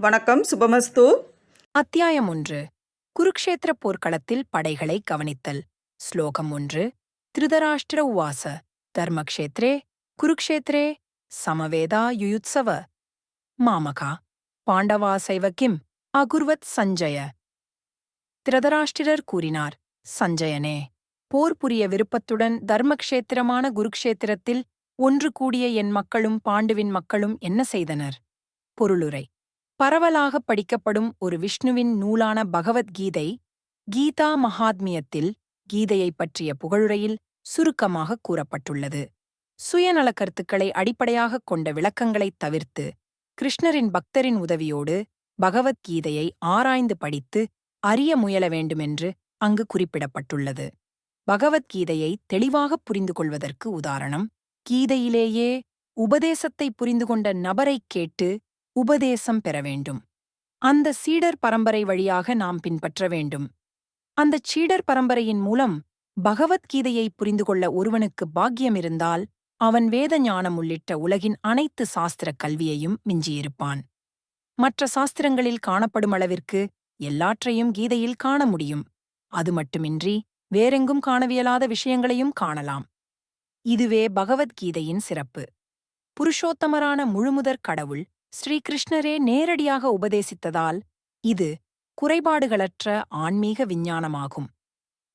வணக்கம் சுபமஸ்து. அத்தியாயம் ஒன்று. குருக்ஷேத்திர போர்க்களத்தில் படைகளை கவனித்தல். ஸ்லோகம் ஒன்று. திருதராஷ்டிர உவாச. தர்மக்ஷேத்ரே குருக்ஷேத்ரே சமவேதா யுயுத்சவ. மாமகா. பாண்டவா சைவ கிம். அகுர்வத் சஞ்சய. திருதராஷ்டிரர் கூறினார் சஞ்சயனே போர் புரிய விருப்பத்துடன் தர்மக்ஷேத்திரமான குருக்ஷேத்திரத்தில் ஒன்று கூடிய என் மக்களும் பாண்டுவின் மக்களும் என்ன செய்தனர்? பொருளுரை. பரவலாக படிக்கப்படும் ஒரு விஷ்ணுவின் நூலான பகவத்கீதை கீதா மகாத்மியத்தில் கீதையைப் பற்றிய புகழுரையில் சுருக்கமாக கூறப்பட்டுள்ளது. சுயநல கருத்துக்களை அடிப்படையாகக் கொண்ட விளக்கங்களைத் தவிர்த்து கிருஷ்ணரின் பக்தரின் உதவியோடு பகவத்கீதையை ஆராய்ந்து படித்து அறிய முயல வேண்டுமென்று அங்கு குறிப்பிடப்பட்டுள்ளது. பகவத்கீதையை தெளிவாகப் புரிந்து கொள்வதற்கு உதாரணம் கீதையிலேயே உபதேசத்தை புரிந்து கொண்ட நபரைக் கேட்டு உபதேசம் பெற வேண்டும். அந்த சீடர் பரம்பரை வழியாக நாம் பின்பற்ற வேண்டும். அந்தச் சீடர் பரம்பரையின் மூலம் பகவத்கீதையை புரிந்து கொள்ள ஒருவனுக்கு பாக்கியம் இருந்தால் அவன் வேத ஞானம் உள்ளிட்ட உலகின் அனைத்து சாஸ்திர கல்வியையும் மிஞ்சியிருப்பான். மற்ற சாஸ்திரங்களில் காணப்படும் அளவிற்கு எல்லாற்றையும் கீதையில் காண முடியும். அது மட்டுமின்றி வேறெங்கும் காணவியலாத விஷயங்களையும் காணலாம். இதுவே பகவத்கீதையின் சிறப்பு. புருஷோத்தமரான முழுமுதற் கடவுள் ஸ்ரீகிருஷ்ணரே நேரடியாக உபதேசித்ததால் இது குறைபாடுகளற்ற ஆன்மீக விஞ்ஞானமாகும்.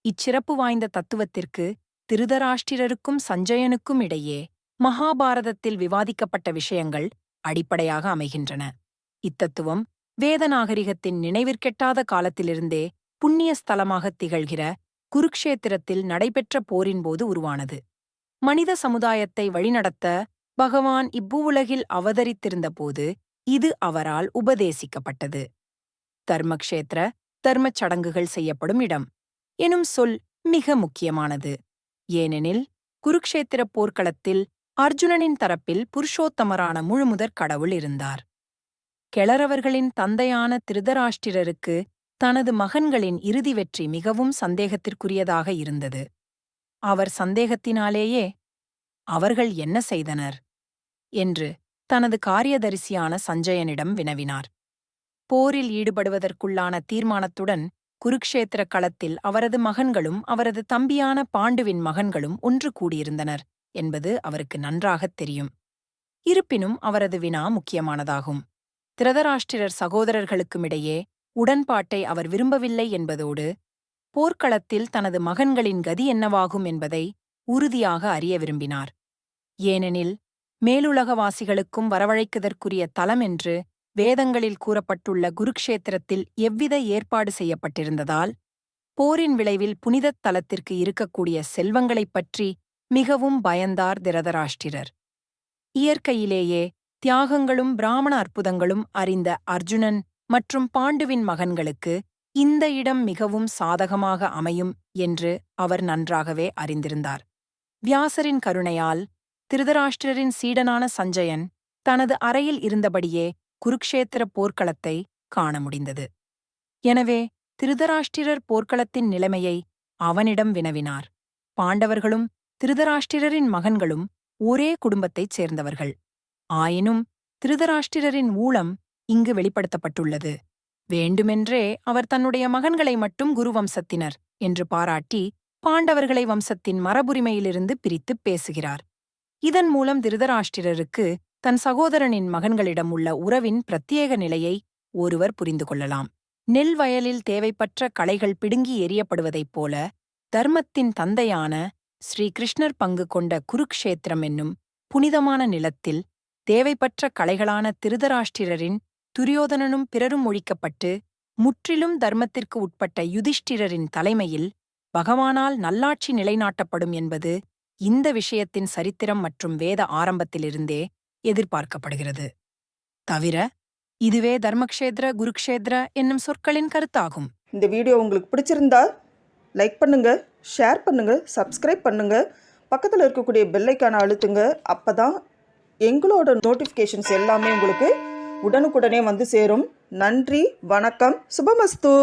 இச்சிறப்பு வாய்ந்த தத்துவத்திற்கு திருதராஷ்டிரருக்கும் சஞ்சயனுக்கும் இடையே மகாபாரதத்தில் விவாதிக்கப்பட்ட விஷயங்கள் அடிப்படையாக அமைகின்றன. இத்தத்துவம் வேத நாகரிகத்தின் நினைவிற்கெட்டாத காலத்திலிருந்தே புண்ணிய ஸ்தலமாகத் திகழ்கிற குருக்ஷேத்திரத்தில் நடைபெற்ற போரின்போது உருவானது. மனித சமுதாயத்தை வழிநடத்த பகவான் இப்பூவுலகில் அவதரித்திருந்தபோது இது அவரால் உபதேசிக்கப்பட்டது. தர்மக்ஷேத்திர தர்மச் சடங்குகள் செய்யப்படும் இடம். எனும் சொல் மிக முக்கியமானது. ஏனெனில் குருக்ஷேத்திர போர்க்களத்தில் அர்ஜுனனின் தரப்பில் புருஷோத்தமரான முழுமுதற் கடவுள் இருந்தார். கெளரவர்களின் தந்தையான திருதராஷ்டிரருக்கு தனது மகன்களின் இறுதி வெற்றி மிகவும் சந்தேகத்திற்குரியதாக இருந்தது. அவர் சந்தேகத்தினாலேயே அவர்கள் என்ன செய்தனர்? என்று தனது காரியதரிசியான சஞ்சயனிடம் வினவினார். போரில் ஈடுபடுவதற்குள்ளான தீர்மானத்துடன் குருக்ஷேத்திர களத்தில் அவரது மகன்களும் அவரது தம்பியான பாண்டுவின் மகன்களும் ஒன்று கூடியிருந்தனர் என்பது அவருக்கு நன்றாகத் தெரியும். இருப்பினும் அவரது வினா முக்கியமானதாகும். திருதராஷ்டிரர் சகோதரர்களுக்குமிடையே உடன்பாட்டை அவர் விரும்பவில்லை என்பதோடு போர்க்களத்தில் தனது மகன்களின் கதி என்னவாகும் என்பதை உறுதியாக அறிய விரும்பினார். ஏனெனில் மேலுலகவாசிகளுக்கும் வரவழைக்குதற்குரிய தலம் என்று வேதங்களில் கூறப்பட்டுள்ள குருக்ஷேத்திரத்தில் எவ்வித ஏற்பாடு செய்யப்பட்டிருந்ததால் போரின் விளைவில் புனிதத் தலத்திற்கு இருக்கக்கூடிய செல்வங்களைப் பற்றி மிகவும் பயந்தார் திரதராஷ்டிரர். இயற்கையிலேயே தியாகங்களும் பிராமண அற்புதங்களும் அறிந்த அர்ஜுனன் மற்றும் பாண்டுவின் மகன்களுக்கு இந்த இடம் மிகவும் சாதகமாக அமையும் என்று அவர் நன்றாகவே அறிந்திருந்தார். வியாசரின் கருணையால் திருதராஷ்டிரரின் சீடனான சஞ்சயன் தனது அறையில் இருந்தபடியே குருக்ஷேத்திர போர்க்களத்தை காண முடிந்தது. எனவே திருதராஷ்டிரர் போர்க்களத்தின் நிலைமையை அவனிடம் வினவினார். பாண்டவர்களும் திருதராஷ்டிரரின் மகன்களும் ஒரே குடும்பத்தைச் சேர்ந்தவர்கள். ஆயினும் திருதராஷ்டிரரின் ஊழம் இங்கு வெளிப்படுத்தப்பட்டுள்ளது. வேண்டுமென்றே அவர் தன்னுடைய மகன்களை மட்டும் குருவம்சத்தினர் என்று பாராட்டி பாண்டவர்களை வம்சத்தின் மரபுரிமையிலிருந்து பிரித்துப் பேசுகிறார். இதன் மூலம் திருதராஷ்டிரருக்கு தன் சகோதரனின் மகன்களிடம் உள்ள உறவின் பிரத்யேக நிலையை ஒருவர் புரிந்து கொள்ளலாம். நெல் வயலில் தேவைப்பற்ற களைகள் பிடுங்கி எறியப்படுவதைப் போல தர்மத்தின் தந்தையான ஸ்ரீ கிருஷ்ணர் பங்கு கொண்ட குருக்ஷேத்திரம் என்னும் புனிதமான நிலத்தில் தேவைப்பற்ற களைகளான திருதராஷ்டிரரின் துரியோதனனும் பிறரும் ஒழிக்கப்பட்டு முற்றிலும் தர்மத்திற்கு உட்பட்ட யுதிஷ்டிரரின் தலைமையில் பகவானால் நல்லாட்சி நிலைநாட்டப்படும் என்பது இந்த விஷயத்தின் சரித்திரம் மற்றும் வேத ஆரம்பத்திலிருந்தே எதிர்பார்க்கப்படுகிறது. தவிர இதுவே தர்மக்ஷேத்ர குருக்ஷேத்ர என்னும் சொற்களின் கருத்தாகும். இந்த வீடியோ உங்களுக்கு பிடிச்சிருந்தா லைக் பண்ணுங்க ஷேர் பண்ணுங்க சப்ஸ்கிரைப் பண்ணுங்க பக்கத்தில் இருக்கக்கூடிய பெல்லைக்கான அழுத்துங்க அப்போ தான் எங்களோட நோட்டிஃபிகேஷன்ஸ் எல்லாமே உங்களுக்கு உடனுக்குடனே வந்து சேரும். நன்றி வணக்கம் சுபமஸ்து!